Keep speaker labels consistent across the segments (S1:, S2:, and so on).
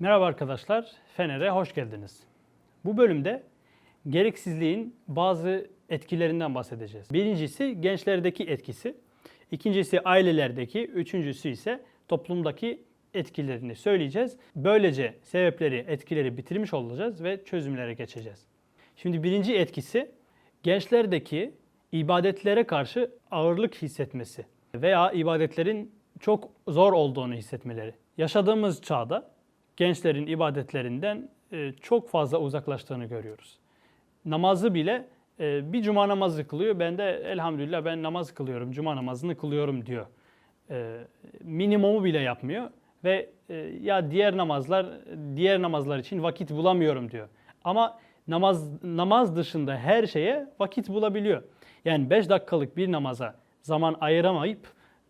S1: Merhaba arkadaşlar, Fener'e hoş geldiniz. Bu bölümde gereksizliğin bazı etkilerinden bahsedeceğiz. Birincisi gençlerdeki etkisi, ikincisi ailelerdeki, üçüncüsü ise toplumdaki etkilerini söyleyeceğiz. Böylece sebepleri, etkileri bitirmiş olacağız ve çözümlere geçeceğiz. Şimdi birinci etkisi gençlerdeki ibadetlere karşı ağırlık hissetmesi veya ibadetlerin çok zor olduğunu hissetmeleri. Yaşadığımız çağda gençlerin ibadetlerinden e, çok fazla uzaklaştığını görüyoruz. Namazı bile e, bir cuma namazı kılıyor. Ben de elhamdülillah ben namaz kılıyorum, cuma namazını kılıyorum diyor. E, Minimumu bile yapmıyor ve ya diğer namazlar diğer namazlar için vakit bulamıyorum diyor. Ama namaz namaz dışında her şeye vakit bulabiliyor. Yani 5 dakikalık bir namaza zaman ayıramayıp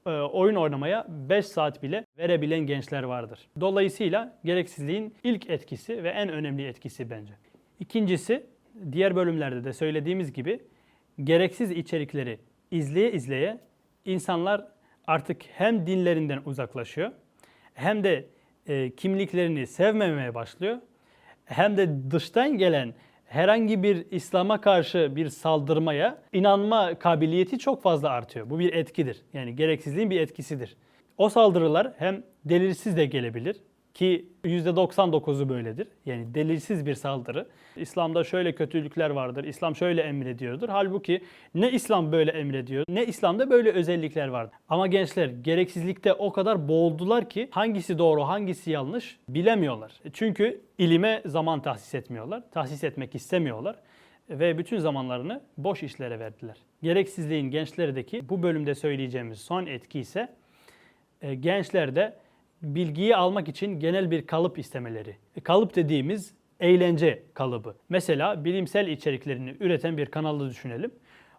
S1: oyun oynamaya 5 saat bile verebilen gençler vardır. Dolayısıyla gereksizliğin ilk etkisi ve en önemli etkisi bence. İkincisi diğer bölümlerde de söylediğimiz gibi gereksiz içerikleri izleye izleye insanlar artık hem dinlerinden uzaklaşıyor hem de e, kimliklerini sevmemeye başlıyor hem de dıştan gelen herhangi bir İslam'a karşı bir saldırmaya inanma kabiliyeti çok fazla artıyor. Bu bir etkidir. Yani gereksizliğin bir etkisidir. O saldırılar hem delilsiz de gelebilir ki %99'u böyledir. Yani delilsiz bir saldırı. İslam'da şöyle kötülükler vardır, İslam şöyle emrediyordur. Halbuki ne İslam böyle emrediyor, ne İslam'da böyle özellikler vardır. Ama gençler gereksizlikte o kadar boğuldular ki hangisi doğru, hangisi yanlış bilemiyorlar. Çünkü ilime zaman tahsis etmiyorlar, tahsis etmek istemiyorlar ve bütün zamanlarını boş işlere verdiler. Gereksizliğin gençlerdeki bu bölümde söyleyeceğimiz son etki ise e, gençlerde bilgiyi almak için genel bir kalıp istemeleri. E, kalıp dediğimiz eğlence kalıbı. Mesela bilimsel içeriklerini üreten bir kanalı düşünelim.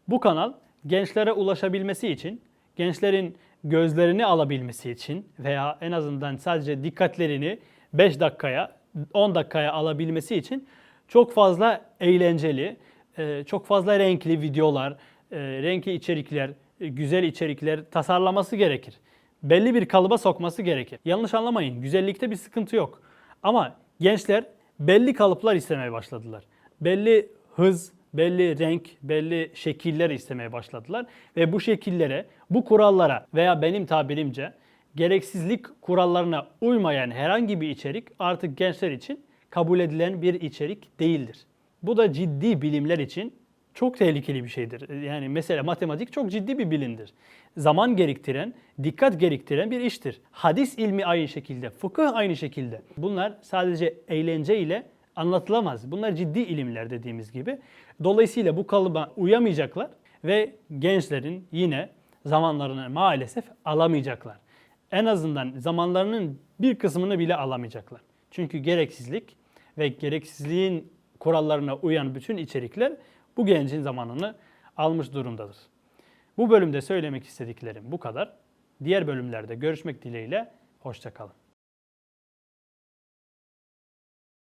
S1: Bu kanal gençlere ulaşabilmesi için, gençlerin gözlerini alabilmesi için veya en azından sadece dikkatlerini 5 dakikaya, 10 dakikaya alabilmesi için çok fazla eğlenceli, e, çok fazla renkli videolar, e, renkli içerikler, güzel içerikler tasarlaması gerekir belli bir kalıba sokması gerekir. Yanlış anlamayın, güzellikte bir sıkıntı yok. Ama gençler belli kalıplar istemeye başladılar. Belli hız, belli renk, belli şekiller istemeye başladılar. Ve bu şekillere, bu kurallara veya benim tabirimce gereksizlik kurallarına uymayan herhangi bir içerik artık gençler için kabul edilen bir içerik değildir. Bu da ciddi bilimler için çok tehlikeli bir şeydir. Yani mesela matematik çok ciddi bir bilimdir. Zaman gerektiren, dikkat gerektiren bir iştir. Hadis ilmi aynı şekilde, fıkıh aynı şekilde. Bunlar sadece eğlence ile anlatılamaz. Bunlar ciddi ilimler dediğimiz gibi. Dolayısıyla bu kalıba uyamayacaklar ve gençlerin yine zamanlarını maalesef alamayacaklar. En azından zamanlarının bir kısmını bile alamayacaklar. Çünkü gereksizlik ve gereksizliğin kurallarına uyan bütün içerikler bu gencin zamanını almış durumdadır. Bu bölümde söylemek istediklerim bu kadar. Diğer bölümlerde görüşmek dileğiyle, hoşçakalın.